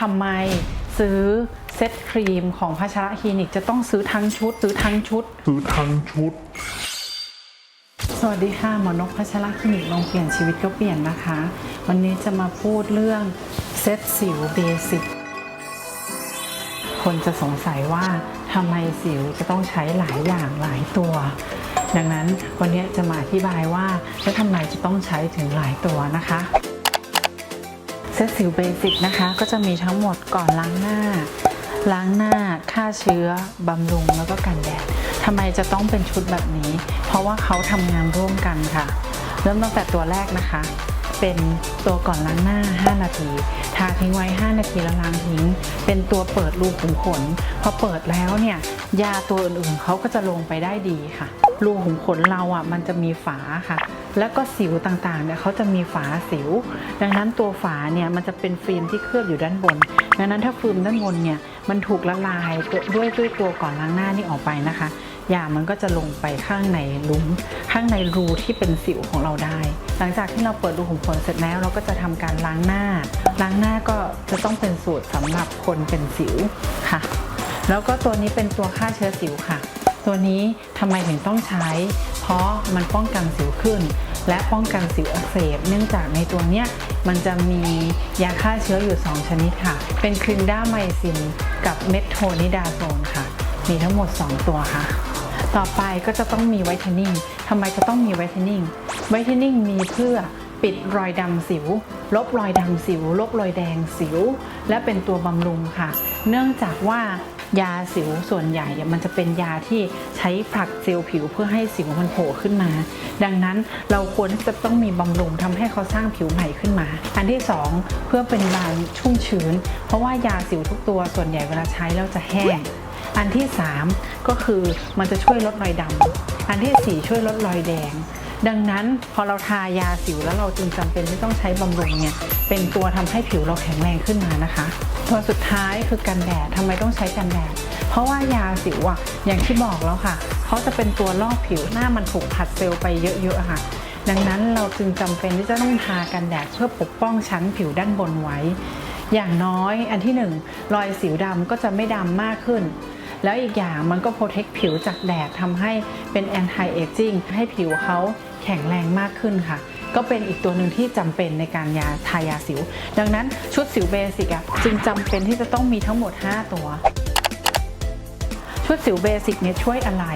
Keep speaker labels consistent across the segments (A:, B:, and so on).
A: ทำไมซื้อเซตครีมของพัชระคลินิกจะต้องซื้อทั้งชุด ซื้อทั้งชุด
B: ซื้อทั้งชุด
A: สวัสดีค่ะหมอนกพัชรคลินิกลองเปลี่ยนชีวิตก็เปลี่ยนนะคะ วันนี้จะมาพูดเรื่องเซตสิวเบสิกคนจะสงสัยว่าทำไมสิวจะต้องใช้หลายอย่างหลายตัว ดังนั้นวันนี้จะมาอธิบายว่าแล้วทำไมจะต้องใช้ถึงหลายตัวนะคะเซตสิวเบสิกนะคะ ก็จะมีทั้งหมดก่อนล้างหน้า ล้างหน้าฆ่าเชื้อบำรุงแล้วก็กันแดดทำไมจะต้องเป็นชุดแบบนี้ เพราะว่าเขาทำงานร่วมกันค่ะ เริ่มตั้งแต่ตัวแรกนะคะ เป็นตัวก่อนล้างหน้า 5 นาทีทาทิ้งไว้ 5 นาทีแล้วล้างทิ้ง เป็นตัวเปิดรูขุมขนพอเปิดแล้วเนี่ยยาตัวอื่นๆเขาก็จะลงไปได้ดีค่ะ รูขุมขนเราอะมันจะมีฝาค่ะ แล้วก็สิวต่างๆเนี่ยเขาจะมีฝาสิว ดังนั้นตัวฝาเนี่ยมันจะเป็นฟิล์มที่เคลือบอยู่ด้านบน ดังนั้นถ้าฟิล์มด้านบนเนี่ยมันถูกละลายด้วยด้วยตัวก่อนล้างหน้านี่ออกไปนะคะยามันก็จะลงไปข้างในลุมข้างในรูที่เป็นสิวของเราได้ หลังจากที่เราเปิดรูขุมขนเสร็จแล้ว เราก็จะทำการล้างหน้า ล้างหน้าก็จะต้องเป็นสูตรสำหรับคนเป็นสิวค่ะ แล้วก็ตัวนี้เป็นตัวฆ่าเชื้อสิวค่ะ ตัวนี้ทำไมถึงต้องใช้ เพราะมันป้องกันสิวขึ้น และป้องกันสิวอักเสบ เนื่องจากในตัวเนี้ยมันจะมียาฆ่าเชื้ออยู่ 2 ชนิดค่ะ เป็นคลินดาไมซินกับเมทโทนิดาโซนค่ะ มีทั้งหมด 2 ตัวค่ะ ต่อไปก็จะต้องมีไวท์เทนนิ่งทำไมจะต้องมีไวท์เทนนิ่งไวท์เทนนิ่งมีเพื่อปิดรอยดำสิว ลบรอยดำสิว ลบรอยแดงสิว และเป็นตัวบำรุงค่ะ เนื่องจากว่า ยาสิวส่วนใหญ่มันจะเป็นยาที่ใช้ผลักเซลล์ผิวเพื่อให้สิวมันโผล่ขึ้นมา ดังนั้นเราควรที่จะต้องมีบำรุงทำให้เขาสร้างผิวใหม่ขึ้นมา อันที่สองเพื่อเป็นบางชุ่มชื้น เพราะว่ายาสิวทุกตัวส่วนใหญ่เวลาใช้แล้วจะแห้ง อันที่ 3 ก็คือมันจะช่วยลดรอยดำอันทีสี่4 ช่วยลดรอยแดง ดังนั้นพอเราทายาสิวแล้วเราจึงจำเป็นที่ต้องใช้บำรุงเนี่ยเป็นตัวทำให้ผิวเราแข็งแรงขึ้นมานะคะ ตัวสุดท้ายคือกันแดดทำไมต้องใช้กันแดด เพราะว่ายาสิวอะอย่างที่บอกแล้วค่ะเขาจะเป็นตัวลอกผิวหน้ามันถูกผัดเซลล์ไปเยอะๆค่ะดังนั้นเราจึงจำเป็นที่จะต้องทากันแดดเพื่อปกป้องชั้นผิวด้านบนไว้ อย่างน้อยอันที่หนึ่งรอยสิวดำก็จะไม่ดำมากขึ้น แล้วอีกอย่างมันก็โปรเทคผิวจากแดดทำให้เป็น anti aging ให้ผิวเขา ข็งแรงมากขึ้นค่ะ ก็เป็นอีกตัวหนึ่งที่จำเป็นในการยาทายาสิว ดังนั้นชุดสิวเบสิกจึงจำเป็นที่จะต้องมีทั้งหมด 5 ตัว ชุดสิวเบสิกเนี่ยช่วยอะไร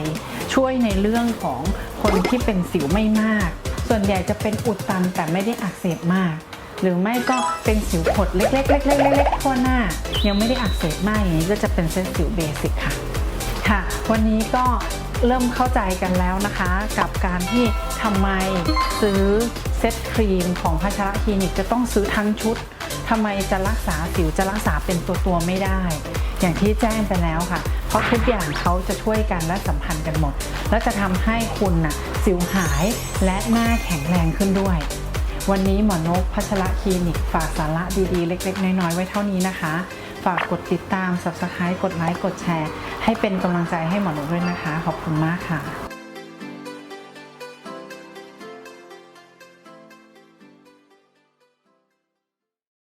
A: ช่วยในเรื่องของคนที่เป็นสิวไม่มาก ส่วนใหญ่จะเป็นอุดตันแต่ไม่ได้อักเสบมากหรือไม่ก็เป็นสิวผดเล็กๆเล็กๆๆๆๆทั่วหน้า ยังไม่ได้อักเสบมากอย่างนี้ก็จะเป็นเซตสิวเบสิกค่ะ ค่ะ วันนี้ก็ เริ่มเข้าใจกันแล้วนะคะ กับการที่ทำไมซื้อเซตครีมของพัชระคลินิกจะต้องซื้อทั้งชุดทำไมจะรักษาสิวจะรักษาเป็นตัวตัวๆไม่ได้ อย่างที่แจ้งไปแล้วค่ะ เพราะทุกอย่างเขาจะช่วยกันและสัมพันธ์กันหมด และจะทำให้คุณน่ะสิวหายและหน้าแข็งแรงขึ้นด้วย วันนี้หมอนกพัชระคลินิกฝากสาระดีๆ เล็ก ๆ น้อยๆไว้เท่านี้นะคะ ฝากกดติดตาม subscribe กดไลค์กดแชร์ ให้เป็นกำลังใจให้หมอหนูด้วยนะคะ ขอบคุณมากค่ะ